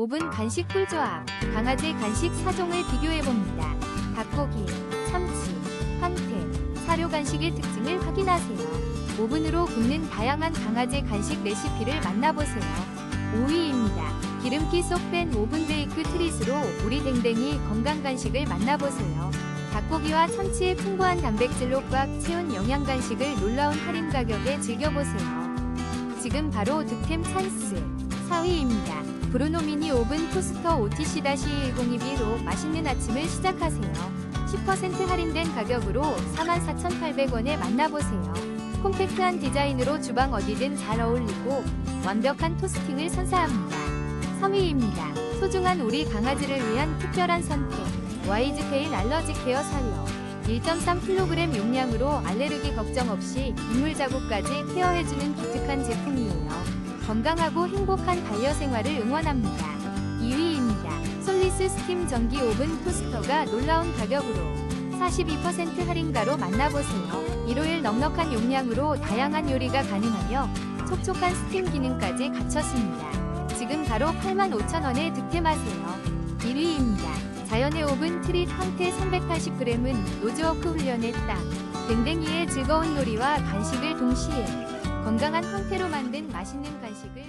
오븐 간식 꿀조합, 강아지 간식 4종을 비교해봅니다. 닭고기, 참치, 황태, 사료 간식의 특징을 확인하세요. 오븐으로 굽는 다양한 강아지 간식 레시피를 만나보세요. 5위입니다. 기름기 쏙 뺀 오븐 베이크 트릿으로 우리 댕댕이 건강 간식을 만나보세요. 닭고기와 참치의 풍부한 단백질로 꽉 채운 영양 간식을 놀라운 할인 가격에 즐겨보세요. 지금 바로 득템 찬스 4위입니다. 브루노 미니 오븐 토스터 OTC-1022로 맛있는 아침을 시작하세요. 10% 할인된 가격으로 44,800원에 만나보세요. 콤팩트한 디자인으로 주방 어디든 잘 어울리고 완벽한 토스팅을 선사합니다. 3위입니다. 소중한 우리 강아지를 위한 특별한 선택. 와이즈테일 알러지 케어 사료. 1.3kg 용량으로 알레르기 걱정 없이 이물 자국까지 케어해주는 기특한 제품이에요. 건강하고 행복한 반려 생활을 응원합니다. 2위입니다. 솔리스 스팀 전기 오븐 토스터가 놀라운 가격으로 42% 할인가로 만나보세요. 1호일 넉넉한 용량으로 다양한 요리가 가능하며 촉촉한 스팀 기능까지 갖췄습니다. 지금 바로 85,000원에 득템하세요. 1위입니다. 자연의 오븐 트릿 황태 380g은 노즈워크 훈련의 땅. 댕댕이의 즐거운 놀이와 간식을 동시에 건강한 황태로 만든 맛있는 간식을